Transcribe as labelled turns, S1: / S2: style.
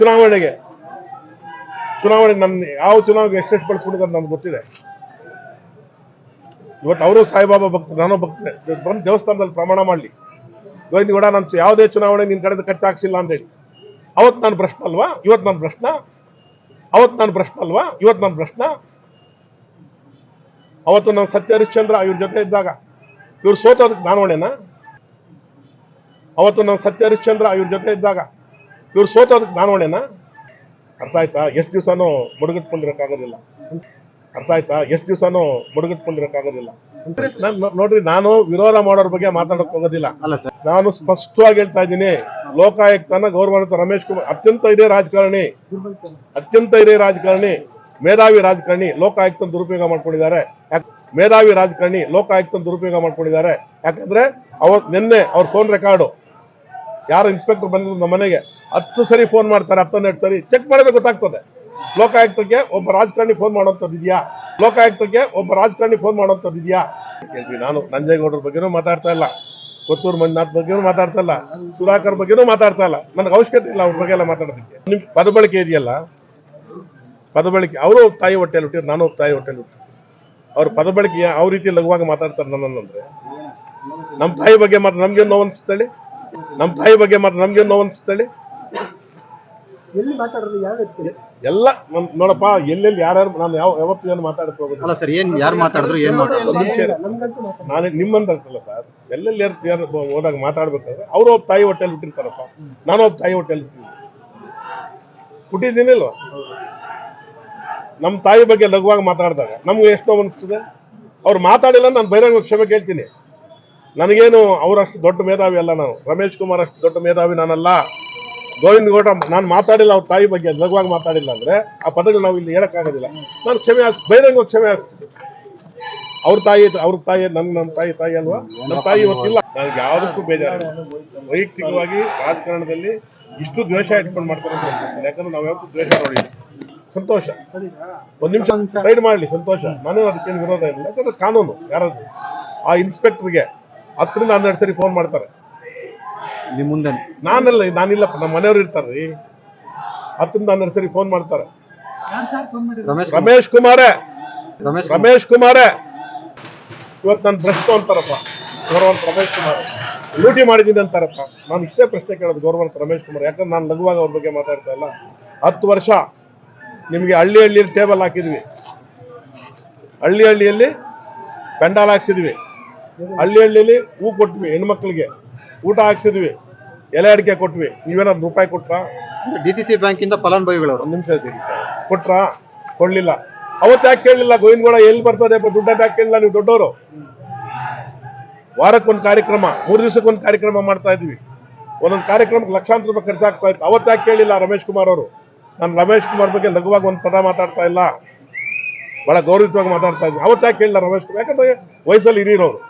S1: ಚುನಾವಣೆಗೆ. ಚುನಾವಣೆ ನನ್ನ ಯಾವ ಚುನಾವಣೆಗೆ ಎಷ್ಟೆಷ್ಟು ಬಳಸ್ಕೊಂಡಿದ್ದಾರೆ ನನ್ಗೆ ಗೊತ್ತಿದೆ. ಇವತ್ತು ಅವರು ಸಾಯಿಬಾಬಾ ಭಕ್ತ, ನಾನು ಭಕ್ತೆ. ಬಂದು ದೇವಸ್ಥಾನದಲ್ಲಿ ಪ್ರಮಾಣ ಮಾಡಲಿ. ಗೋವಿಂದ ಕೂಡ ನಾನು ಯಾವುದೇ ಚುನಾವಣೆ ನಿನ್ನ ಕಡೆದು ಖರ್ಚು ಹಾಕ್ಸಿಲ್ಲ ಅಂತೇಳಿ ಅವತ್ತು ನಾನು ಪ್ರಶ್ನೆ ಅಲ್ವಾ? ಇವತ್ತು ನನ್ನ ಪ್ರಶ್ನ ಅವತ್ತು ನಾನು ಪ್ರಶ್ನೆ ಅಲ್ವಾ? ಇವತ್ತು ನನ್ನ ಪ್ರಶ್ನ ಅವತ್ತು ನಾನು ಸತ್ಯ ಹರಿಶ್ಚಂದ್ರ ಇವ್ರ ಜೊತೆ ಇದ್ದಾಗ, ಇವ್ರು ಸೋತೋದಕ್ಕೆ ನಾನು ಹೊಣೆನಾ ಅವತ್ತು ನಾನು ಸತ್ಯ ಹರಿಶ್ಚಂದ್ರ ಇವ್ರ ಜೊತೆ ಇದ್ದಾಗ ಇವ್ರು ಸೋತೋದಕ್ಕೆ ನಾನು ಹೊಣೆನಾ ಅರ್ಥ ಆಯ್ತಾ? ಎಷ್ಟು ದಿವಸನೂ ಮುಡುಗಟ್ಕೊಂಡಿರಕ್ಕಾಗೋದಿಲ್ಲ. ಅರ್ಥ ಆಯ್ತಾ? ಎಷ್ಟು ದಿವಸನೂ ಮುಡುಗಟ್ಕೊಂಡಿರಕ್ಕಾಗೋದಿಲ್ಲ. ನೋಡ್ರಿ ನಾನು ವಿರೋಧ ಮಾಡೋರ ಬಗ್ಗೆ ಮಾತಾಡಕ್ ಹೋಗೋದಿಲ್ಲ. ನಾನು ಸ್ಪಷ್ಟವಾಗಿ ಹೇಳ್ತಾ ಇದ್ದೀನಿ ಲೋಕಾಯುಕ್ತನ ಗೌರವಾನ್ವಿತ ರಮೇಶ್ ಕುಮಾರ್ ಅತ್ಯಂತ ಹಿರಿಯ ರಾಜಕಾರಣಿ. ಅತ್ಯಂತ ಹಿರಿಯ ರಾಜಕಾರಣಿ ಮೇಧಾವಿ ರಾಜಕಾರಣಿ ಲೋಕಾಯುಕ್ತ ದುರುಪಯೋಗ ಮಾಡ್ಕೊಂಡಿದ್ದಾರೆ. ಮೇಧಾವಿ ರಾಜಕಾರಣಿ ಲೋಕಾಯುಕ್ತ ದುರುಪಯೋಗ ಮಾಡ್ಕೊಂಡಿದ್ದಾರೆ. ಯಾಕಂದ್ರೆ ಅವ್ರ ನಿನ್ನೆ ಅವ್ರ ಫೋನ್ ರೆಕಾರ್ಡು ಯಾರು ಇನ್ಸ್ಪೆಕ್ಟರ್ ಬಂದಿದ್ರು ನಮ್ಮ ಮನೆಗೆ? ಹತ್ತು ಸರಿ ಫೋನ್ ಮಾಡ್ತಾರೆ, ಹತ್ತೊಂದೆರಡು ಸರಿ. ಚೆಕ್ ಮಾಡಿದ್ರೆ ಗೊತ್ತಾಗ್ತದೆ. ಲೋಕಾಯುಕ್ತಕ್ಕೆ ಒಬ್ಬ ರಾಜಕಾರಣಿ ಫೋನ್ ಮಾಡುವಂಥದ್ದು ಇದೆಯಾ? ಲೋಕಾಯುಕ್ತಕ್ಕೆ ಒಬ್ಬ ರಾಜಕಾರಣಿ ಫೋನ್ ಮಾಡುವಂಥದ್ದು ಇದೆಯಾ? ಕೇಳ್ತೀವಿ. ನಾನು ನಂಜೇಗೌಡರ ಬಗ್ಗೆನೂ ಮಾತಾಡ್ತಾ ಇಲ್ಲ. ಕೊತ್ತೂರು ಮಂಜುನಾಥ್ ಬಗ್ಗೆನೂ ಮಾತಾಡ್ತಾ ಇಲ್ಲ. ಸುಧಾಕರ್ ಬಗ್ಗೆನೂ ಮಾತಾಡ್ತಾ ಇಲ್ಲ. ನನಗೆ ಅವಶ್ಯಕತೆ ಇಲ್ಲ ಅವ್ರ ಬಗ್ಗೆ ಎಲ್ಲ ಮಾತಾಡೋದಕ್ಕೆ. ನಿಮ್ ಪದಬಳಕೆ ಇದೆಯಲ್ಲ? ಪದಬಳಕೆ. ಅವರು ತಾಯಿ ಹೊಟ್ಟೆಲಿ ಹುಟ್ಟಿದ್ರು, ನಾನು ತಾಯಿ ಹೊಟ್ಟೆಲಿ ಹುಟ್ಟಿದ್ರು ಅವ್ರ ಪದಬಳಕೆ ಯಾವ ರೀತಿ ಲಘುವಾಗಿ ಮಾತಾಡ್ತಾರೆ ನನ್ನಂದ್ರೆ ನಮ್ಮ ತಾಯಿ ಬಗ್ಗೆ ಮಾತ್ರ ನಮ್ಗೆ ನೋವು ಅನ್ಸುತ್ತೇಳಿ ನಮ್ಮ ತಾಯಿ ಬಗ್ಗೆ ಮಾತ್ರ ನಮ್ಗೆ ನೋವು ಅನ್ಸುತ್ತೇಳಿ
S2: ಎಲ್ಲಿ ಮಾತಾಡೋದು ಯಾವ ವ್ಯಕ್ತಿ
S1: ಎಲ್ಲ ನಮ್ ನೋಡಪ್ಪ ಎಲ್ಲೆಲ್ಲಿ ಯಾರ್ಯಾರು ನಾನು ಯಾವ ಯಾವತ್ತು ಏನು ಮಾತಾಡಕ್ಕೆ ಹೋಗೋದು?
S3: ಅಲ್ಲ ಸರ್ ಏನ್ ಯಾರು ಮಾತಾಡಿದ್ರು ಏನ್
S1: ಮಾತಾಡೋದು.
S2: ನಮ್ಗಂತೂ ಮಾತಾಡ
S1: ನಾನು ನಿಮ್ಮಂತಲ್ಲ ಸರ್ ಎಲ್ಲೆಲ್ಲಿ ಯಾರು ಯಾರು ಹೋದಾಗ ಮಾತಾಡ್ಬೇಕಾದ್ರೆ ಅವ್ರು ಒಬ್ಬ ತಾಯಿ ಹೋಟೆಲ್ ಬಿಟ್ಟಿರ್ತಾರಪ್ಪ. ನಾನು ಒಬ್ಬ ತಾಯಿ ಹೋಟೆಲ್ ಬಿಟ್ಟಿದ್ದೀನಿ. ಹುಟ್ಟಿದ್ದೀನಿಲ್ವ? ನಮ್ಮ ತಾಯಿ ಬಗ್ಗೆ ಲಘುವಾಗಿ ಮಾತಾಡಿದಾಗ ನಮ್ಗೆ ಎಷ್ಟು ನೋವು ಅನಿಸ್ತದೆ. ಅವ್ರು ಮಾತಾಡಿಲ್ಲ ನಾನು ಬಹಿರಂಗ ಕ್ಷಮೆ ಕೇಳ್ತೀನಿ. ನನಗೇನು ಅವರಷ್ಟು ದೊಡ್ಡ ಮೇಧಾವಿ ಅಲ್ಲ ನಾನು. ರಮೇಶ್ ಕುಮಾರ್ ಅಷ್ಟು ದೊಡ್ಡ ಮೇಧಾವಿ ನಾನಲ್ಲ. ಗೋವಿಂದ ಗೌಡ, ನಾನು ಮಾತಾಡಿಲ್ಲ, ಅವ್ರ ತಾಯಿ ಬಗ್ಗೆ ಲಘುವಾಗಿ ಮಾತಾಡಿಲ್ಲ ಅಂದ್ರೆ ಆ ಪದಗಳು ನಾವು ಇಲ್ಲಿ ಹೇಳಕ್ಕಾಗೋದಿಲ್ಲ. ನಾನು ಕ್ಷಮೆ ಹಾಸ್ ಬಹಿರಂಗ ಕ್ಷಮೆ ಹಾಸ್ತೀನಿ ಅವ್ರ ತಾಯಿ ಅವ್ರ ತಾಯಿ, ನನ್ ನಮ್ಮ ತಾಯಿ ತಾಯಿ ಅಲ್ವಾ? ನಮ್ಮ ತಾಯಿ ಇವತ್ತಿಲ್ಲ. ನನಗೆ ಯಾವುದಕ್ಕೂ ಬೇಜಾರಿಲ್ಲ. ವೈಯಕ್ತಿಕವಾಗಿ ರಾಜಕಾರಣದಲ್ಲಿ ಇಷ್ಟು ದ್ವೇಷ ಇಟ್ಕೊಂಡು ಮಾಡ್ತಾರೆ ಅಂತ. ಯಾಕಂದ್ರೆ ನಾವು ಯಾವತ್ತೂ ದ್ವೇಷ ನೋಡಿಲ್ಲ. ಸಂತೋಷ. ಒಂದ್ ನಿಮಿಷ ರೈಡ್ ಮಾಡಲಿ, ಸಂತೋಷ. ನಾನೇನು ಅದಕ್ಕೇನು ವಿರೋಧ ಇಲ್ಲ ಯಾಕಂದ್ರೆ ಕಾನೂನು, ಯಾರಾದ್ರೂ. ಆ ಇನ್ಸ್ಪೆಕ್ಟರ್ಗೆ ಹತ್ತರಿಂದ ಹನ್ನೆರಡು ಸರಿ ಫೋನ್ ಮಾಡ್ತಾರೆ.
S3: ನಿಮ್ ಮುಂದೆ.
S1: ನಾನಲ್ಲ ನಾನಿಲ್ಲಪ್ಪ ನಮ್ಮ ಮನೆಯವ್ರು ಇರ್ತಾರ್ರಿ ಹತ್ತಿಂದ ಹನ್ನೆರಡು ಸರಿ ಫೋನ್ ಮಾಡ್ತಾರೆ.
S3: ರಮೇಶ್
S1: ರಮೇಶ್ ಕುಮಾರೇ.
S3: ರಮೇಶ್
S1: ರಮೇಶ್ ಕುಮಾರೇ. ಇವತ್ತು ನಾನು ಭ್ರಷ್ಟ ಅಂತಾರಪ್ಪ ಗೌರವಂತ ರಮೇಶ್ ಕುಮಾರ್. ಲೂಟಿ ಮಾಡಿದ್ದೀನಿ ಅಂತಾರಪ್ಪ. ನಾನು ಇಷ್ಟೇ ಪ್ರಶ್ನೆ ಕೇಳೋದು ಗೌರವಂತ ರಮೇಶ್ ಕುಮಾರ್. ಯಾಕಂದ್ರೆ ನಾನು ಲಘುವಾಗ ಅವ್ರ ಬಗ್ಗೆ ಮಾತಾಡ್ತಾ ಇಲ್ಲ. ಹತ್ತು ವರ್ಷ ನಿಮಗೆ ಹಳ್ಳಿ ಹಳ್ಳಿಯಲ್ಲಿ ಟೇಬಲ್ ಹಾಕಿದ್ವಿ. ಹಳ್ಳಿ ಹಳ್ಳಿಯಲ್ಲಿ ಪೆಂಡಾಲ್ ಹಾಕ್ಸಿದ್ವಿ. ಹಳ್ಳಿ ಹಳ್ಳಿಯಲ್ಲಿ ಹೂ ಕೊಟ್ವಿ ಹೆಣ್ಮಕ್ಳಿಗೆ. ಊಟ ಹಾಕ್ಸಿದ್ವಿ. ಎಲೆ ಅಡಿಕೆ ಕೊಟ್ವಿ. ನೀವೇನಾದ್ರು ರೂಪಾಯಿ ಕೊಟ್ರ?
S3: ಡಿ ಸಿ ಸಿ ಬ್ಯಾಂಕ್ ಇಂದ ಒಂದು
S1: ಒಂದ್ ನಿಮಿಷ ಸರಿ ಸರ್. ಕೊಟ್ರಾ? ಕೊಡ್ಲಿಲ್ಲ. ಅವತ್ತು ಯಾಕೆ ಕೇಳಲಿಲ್ಲ? ಗೋವಿಂದಗೌಡ ಎಲ್ಲಿ ಬರ್ತದೆ ದುಡ್ಡ ಯಾಕೆ ಕೇಳಿಲ್ಲ ನೀವು ದೊಡ್ಡವರು? ವಾರಕ್ಕೊಂದು ಕಾರ್ಯಕ್ರಮ ಮೂರು ದಿವಸಕ್ಕೊಂದು ಕಾರ್ಯಕ್ರಮ ಮಾಡ್ತಾ ಇದ್ವಿ. ಒಂದೊಂದು ಕಾರ್ಯಕ್ರಮಕ್ಕೆ ಲಕ್ಷಾಂತರ ರೂಪಾಯಿ ಖರ್ಚಾಗ್ತಾ ಇತ್ತು. ಅವತ್ತು ಯಾಕೆ ಕೇಳಿಲ್ಲ ರಮೇಶ್ ಕುಮಾರ್ ಅವರು? ನಾನು ರಮೇಶ್ ಕುಮಾರ್ ಬಗ್ಗೆ ಲಘುವಾಗಿ ಒಂದು ಪದ ಮಾತಾಡ್ತಾ ಇಲ್ಲ. ಬಹಳ ಗೌರವಿತವಾಗಿ ಮಾತಾಡ್ತಾ ಇದ್ದೀನಿ. ಅವತ್ತು ಯಾಕೆ ಕೇಳಿಲ್ಲ ರಮೇಶ್ ಕುಮಾರ್? ಯಾಕಂದ್ರೆ ವಯಸ್ಸಲ್ಲಿ ಹಿರಿಯರವರು.